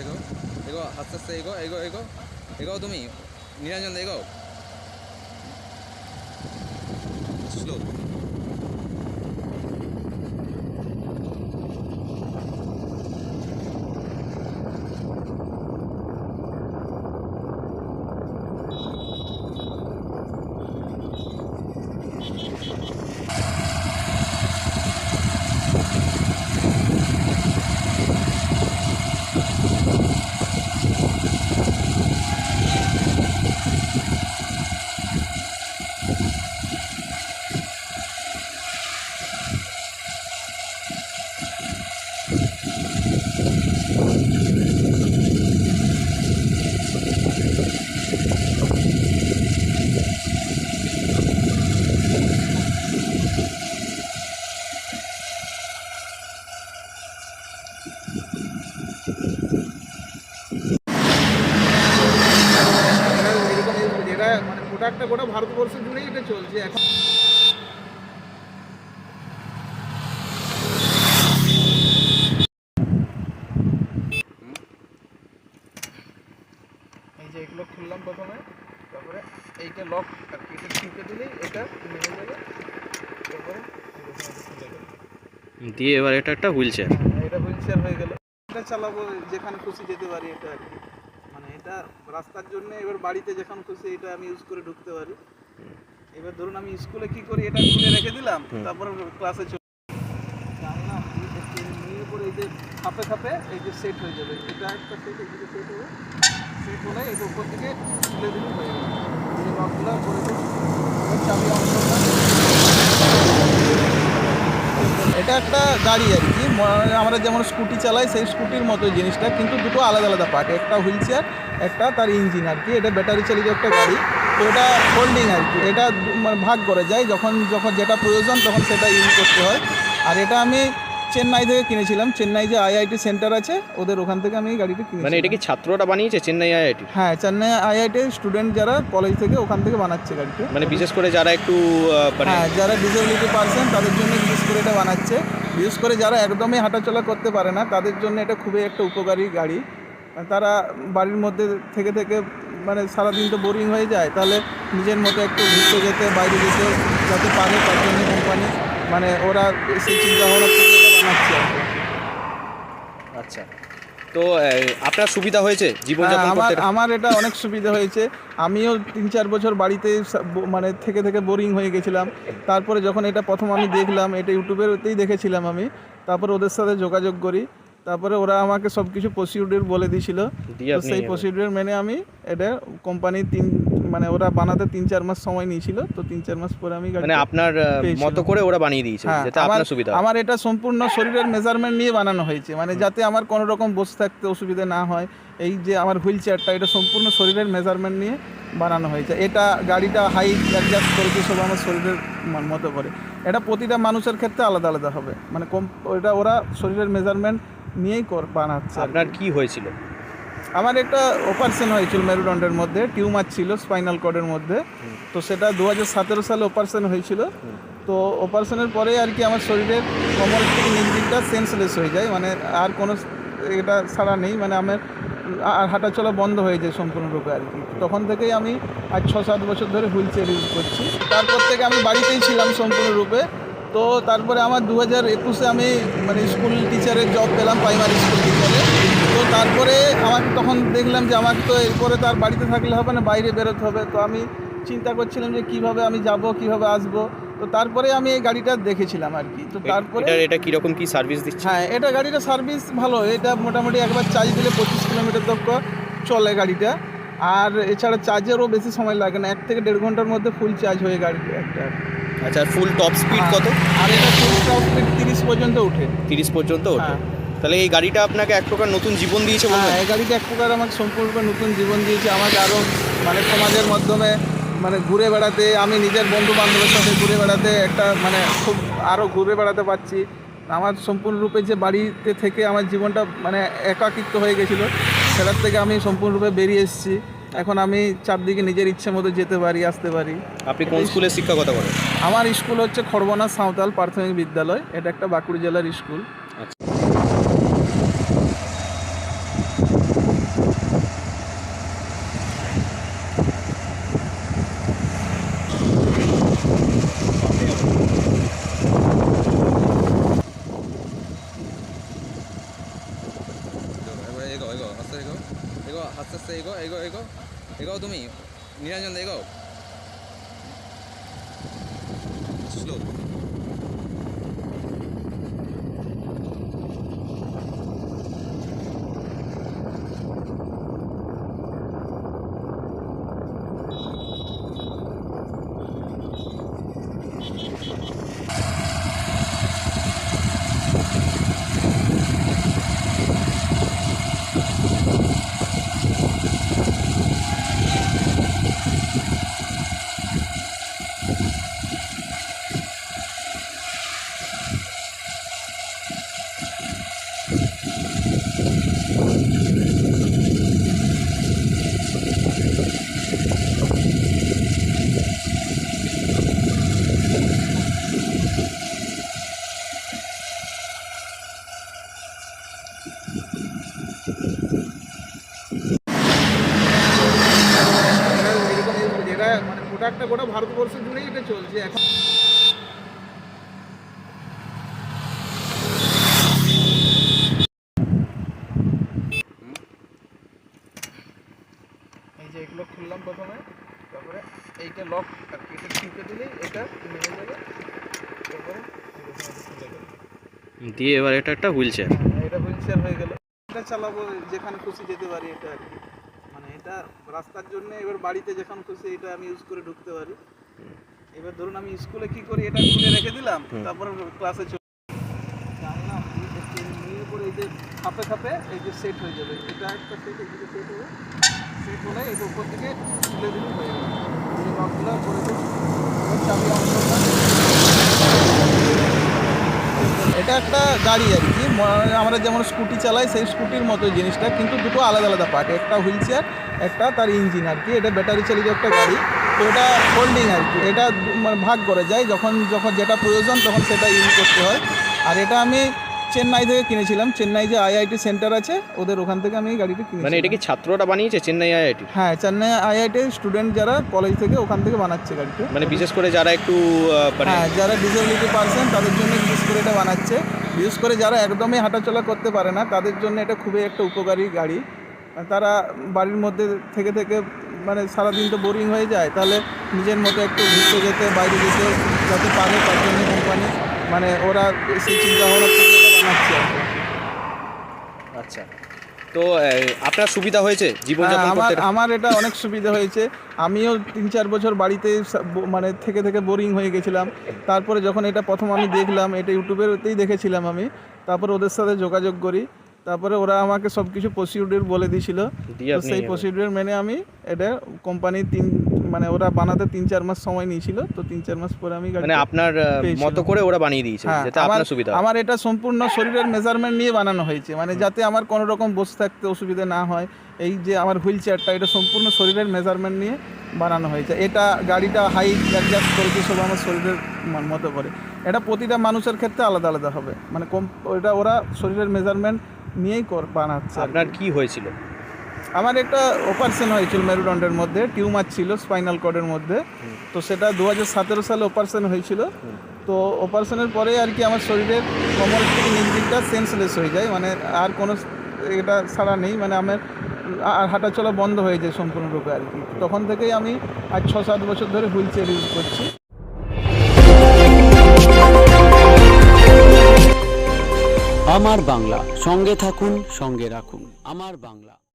এগো আস্তে আস্তে এগো এগো এগো এগো তুমি নিরঞ্জন দা এগো স্লো এরকম এটা প্রোডাক্টটা গোটা ভারতবর্ষ জুড়েই এটা চলছে এখন। এই যে এগুলো খুললাম প্রথমে তারপরে এইটা লক আর কি এটা টিপে দিলেই এটা তারপরে দিয়ে এবার এটা একটা হুইল চেয়ার হ্যাঁ, এটা হুইল চেয়ার হয়ে গেল। এটা চালাবো যেখানে খুশি যেতে পারি এটা আর কি। এটা রাস্তার জন্য এবার বাড়িতে যখন খুশি এটা আমি ইউজ করে ঢুকতে পারি। এবার ধরুন আমি স্কুলে কি করি এটা খুলে রেখে দিলাম তারপরে ক্লাসে চলে এই যে খাপে খাপে এই যে সেট হয়ে যাবে। এটা একটা সেট হবে। সেট হলে এটা উপর থেকে দিলে হয়ে যাবে এই লকগুলো করে দিই চাবি অন এটা একটা গাড়ি আর কি। আমরা যেমন স্কুটি চালাই সেই স্কুটির মতো জিনিসটা কিন্তু দুটো আলাদা আলাদা পার্ট একটা হুইল চেয়ার একটা তার ইঞ্জিন আর কি এটা ব্যাটারি চালিত একটা গাড়ি। তো এটা হোল্ডিং আর কি এটা মানে ভাগ করে যায় যখন যখন যেটা প্রয়োজন তখন সেটা ইউজ করতে হয়। আর এটা আমি চেন্নাই থেকে কিনেছিলাম চেন্নাই যে আইআইটি সেন্টার আছে ওদের ওখান থেকে আমি এই গাড়িটা কিনেছি মানে এটা কি ছাত্ররা বানিয়েছে চেন্নাই আইআইটি হ্যাঁ চেন্নাই আইআইটি স্টুডেন্ট যারা কলেজ থেকে ওখান থেকে বানাচ্ছে গাড়িটা। মানে বিশেষ করে যারা একটু মানে হ্যাঁ যারা ডিসেবিলিটি পারসন তাদের জন্য বিশেষ করে এটা বানাচ্ছে। বিশেষ করে যারা একদমই হাঁটাচলা করতে পারে না, তাদের জন্য এটা খুবই একটা উপকারী গাড়ি। তারা বাড়ির মধ্যে থেকে থেকে মানে সারাদিন তো বোরিং হয়ে যায়, তাহলে নিজের মতো একটু ঘুরতে যেতে, বাইরে যেতে যাতে পারে তার জন্য কোম্পানি মানে ওরা সেই চিন্তা ভাবনা বানাচ্ছে আচ্ছা। তো আপনার সুবিধা হয়েছে হ্যাঁ, জীবনযাপন আমার আমার এটা অনেক সুবিধা হয়েছে। আমিও তিন চার বছর বাড়িতে মানে থেকে থেকে বোরিং হয়ে গেছিলাম। তারপরে যখন এটা প্রথম আমি দেখলাম এটা ইউটিউবেরতেই দেখেছিলাম আমি। তারপরে ওদের সাথে যোগাযোগ করি। তারপরে ওরা আমাকে সব কিছু প্রসিডিউর বলে দিয়েছিল। সেই প্রসিডিউর মেনে আমি এটা কোম্পানির তিন মানে ওরা বানাতে তিন চার মাস সময় নিয়েছিল তো তিন চার মাস পরে আমি মানে আপনার মতো করে ওরা বানিয়ে দিয়েছে হ্যাঁ, যেটা আমার আপনার সুবিধা আমার এটা সম্পূর্ণ শরীরের মেজারমেন্ট নিয়ে বানানো হয়েছে মানে যাতে আমার কোনো রকম বসে থাকতে অসুবিধা না হয়। এই যে আমার হুইল চেয়ারটা এটা সম্পূর্ণ শরীরের মেজারমেন্ট নিয়ে বানানো হয়েছে। এটা গাড়িটা হাইট অ্যাডজাস্ট করেছে সব আমার শরীরের মতো করে। এটা প্রতিটা মানুষের ক্ষেত্রে আলাদা আলাদা হবে। মানে কম এটা ওরা শরীরের মেজারমেন্ট নিয়েই কর- বানাচ্ছে আপনার কি হয়েছিল? আমার একটা অপারেশন হয়েছিল মেরুদণ্ডের মধ্যে, টিউমার ছিল স্পাইনাল কর্ডের মধ্যে। তো সেটা দু হাজার সতেরো সালে অপারেশন হয়েছিল। তো অপারেশনের পরে আর কি আমার শরীরের নিচ দিকটা সেন্সলেস হয়ে যায়। মানে আর কোনো এটা ছাড়া নেই। মানে আমার আর হাঁটা চলা বন্ধ হয়ে যায় সম্পূর্ণরূপে আর কি। তখন থেকেই আমি আজ ছ সাত বছর ধরে হুইল চেয়ার ইউজ করছি। তারপর থেকে আমি বাড়িতেই ছিলাম সম্পূর্ণরূপে। তো তারপরে আমার দু হাজার একুশে আমি মানে স্কুল টিচারের জব পেলাম প্রাইমারি স্কুল টিচারে তো তারপরে আমাকে তখন দেখলাম যে আমাকে তো এরপরে তার বাড়িতে থাকলে হবে না বাইরে বেরোতে হবে। তো আমি চিন্তা করছিলাম যে কীভাবে আমি যাব কীভাবে আসব। তো তারপরে আমি এই গাড়িটা দেখেছিলাম আর কি। তো তারপরে এটা এটা কীরকম কি সার্ভিস দিচ্ছে? হ্যাঁ এটা গাড়িটা সার্ভিস ভালো। এটা মোটামুটি একবার চার্জ দিলে পঁচিশ কিলোমিটার তক চলে গাড়িটা। আর এছাড়া চার্জেরও বেশি সময় লাগে না। এক থেকে দেড় ঘণ্টার মধ্যে ফুল চার্জ হয়ে গাড়ি একটা। আচ্ছা ফুল টপ স্পিড কত? আর এটা ফুল টপ স্পিড তিরিশ পর্যন্ত ওঠে। তিরিশ পর্যন্ত ওঠে। হ্যাঁ। তাহলে এই গাড়িটা আপনাকে এক প্রকার নতুন জীবন দিয়েছে বলবেন? হ্যাঁ এই গাড়িটা এক প্রকার আমাকে সম্পূর্ণ নতুন জীবন দিয়েছে। আমাকে আরও মানে সমাজের মাধ্যমে মানে ঘুরে বেড়াতে আমি নিজের বন্ধু বান্ধবের সাথে ঘুরে বেড়াতে একটা মানে খুব আরও ঘুরে বেড়াতে পারছি। আমার সম্পূর্ণরূপে যে বাড়িতে থেকে আমার জীবনটা মানে একাকিত্ব হয়ে গেছিল সেটার থেকে আমি সম্পূর্ণরূপে বেরিয়ে এসেছি। এখন আমি চারদিকে নিজের ইচ্ছে মতো যেতে পারি আসতে পারি। আপনি কোন স্কুলে শিক্ষকতা করেন আমার স্কুল হচ্ছে খড়বনা সাঁওতাল প্রাথমিক বিদ্যালয়। এটা একটা বাঁকুড়া জেলার স্কুল। এগো তুমি? নিরঞ্জন দা এগো স্লো এরকম এটা মানে প্রোডাক্টটা গোটা ভারতবর্ষ জুড়েই এটা চলছে এখন। এই যে এগুলো খুললাম প্রথমে তারপরে এইটা লক আর কি এটা দিলেই এটা নেমে যাবে। তারপরে দিয়ে এবার এটা একটা হুইল চেয়ার হ্যাঁ, এটা হুইল চেয়ার হয়ে গেল। এটা চালাবো যেখানে খুশি যেতে পারি এটা আর কি। এটা রাস্তার জন্য এবার বাড়িতে যখন খুশি এটা আমি ইউজ করে ঢুকতে পারি। এবার ধরুন আমি স্কুলে কি করি এটা খুলে রেখে দিলাম তারপরে ক্লাসে চলে জানলাম নিয়ে পরে এই যে খাপে খাপে এই যে সেট হয়ে যাবে। এটা একটা সেট এই যে সেট হবে। সেট হলে এটা উপর থেকে তুলে দিলে হয়ে যাবে। এই লকগুলো করে চাবি করলাম এটা একটা গাড়ি আর কি। আমরা যেমন স্কুটি চালাই সেই স্কুটির মতো জিনিসটা কিন্তু দুটো আলাদা আলাদা পার্ট একটা হুইল চেয়ার একটা তার ইঞ্জিন আর কি। এটা ব্যাটারি চালিত একটা গাড়ি। তো এটা হোল্ডিং আর কি। এটা মানে ভাগ করে যায়। যখন যখন যেটা প্রয়োজন তখন সেটা ইউজ করতে হয়। আর এটা আমি চেন্নাই থেকে কিনেছিলাম। চেন্নাই যে আইআইটি সেন্টার আছে ওদের ওখান থেকে আমি এই গাড়িটা কিনেছি মানে এটা কি ছাত্ররা বানিয়েছে চেন্নাই আইআইটি হ্যাঁ চেন্নাই আইআইটি স্টুডেন্ট যারা কলেজ থেকে ওখান থেকে বানাচ্ছে গাড়িটা। মানে বিশেষ করে যারা একটু মানে হ্যাঁ যারা ডিসেবিলিটি পার্সন তাদের জন্য করে এটা বানাচ্ছে। বিশেষ করে যারা একদমই হাঁটাচলা করতে পারে না, তাদের জন্য এটা খুবই একটা উপকারী গাড়ি। তারা বাড়ির মধ্যে থেকে থেকে মানে সারাদিন তো বোরিং হয়ে যায়, তাহলে নিজের মতো একটু ঘুরতে যেতে, বাইরে যেতে যাতে পারে তার জন্য কোম্পানি মানে ওরা সেই চিন্তাভাবনা থেকে বানাচ্ছে আচ্ছা। তো আপনার সুবিধা হয়েছে হ্যাঁ, জীবনযাপন আমার করতে? আমার এটা অনেক সুবিধা হয়েছে। আমিও তিন চার বছর বাড়িতে মানে থেকে থেকে বোরিং হয়ে গেছিলাম। তারপরে যখন এটা প্রথম আমি দেখলাম এটা ইউটিউবেরতেই দেখেছিলাম আমি। তারপর ওদের সাথে যোগাযোগ করি। তারপরে ওরা আমাকে সব কিছু প্রসিডিউর বলে দিয়েছিল। সেই প্রসিডিউর মেনে আমি এটা কোম্পানির তিন মানে ওরা বানাতে তিন চার মাস সময় নিয়েছিল তো তিন চার মাস পরে আমি মানে আপনার মতো করে ওরা বানিয়ে দিয়েছে হ্যাঁ, যেটা আমার আপনার সুবিধা আমার এটা সম্পূর্ণ শরীরের মেজারমেন্ট নিয়ে বানানো হয়েছে মানে যাতে আমার কোনো রকম বসে থাকতে অসুবিধা না হয়। এই যে আমার হুইল চেয়ারটা এটা সম্পূর্ণ শরীরের মেজারমেন্ট নিয়ে বানানো হয়েছে। এটা গাড়িটা হাইট অ্যাডজাস্ট করেছে সব আমার শরীরের মতো করে। এটা প্রতিটা মানুষের ক্ষেত্রে আলাদা আলাদা হবে। মানে কম এটা ওরা শরীরের মেজারমেন্ট নিয়েই কর- বানাচ্ছে আপনার কি হয়েছিল? আমার একটা অপারেশন হয়েছিল মেরুদণ্ডের মধ্যে, টিউমার ছিল স্পাইনাল কর্ডের মধ্যে। তো সেটা দু হাজার সতেরো সালে অপারেশন হয়েছিল। তো অপারেশনের পরে আর কি আমার শরীরের কোমরের থেকে সেন্সলেস হয়ে যায়। মানে আর কোনো এটা ছাড়া নেই। মানে আমার আর হাঁটা চলা বন্ধ হয়ে যায় সম্পূর্ণরূপে আর কি। তখন থেকেই আমি আজ ছ সাত বছর ধরে হুইল চেয়ার ইউজ করছি। আমার বাংলা। সঙ্গে থাকুন, সঙ্গে রাখুন। আমার বাংলা।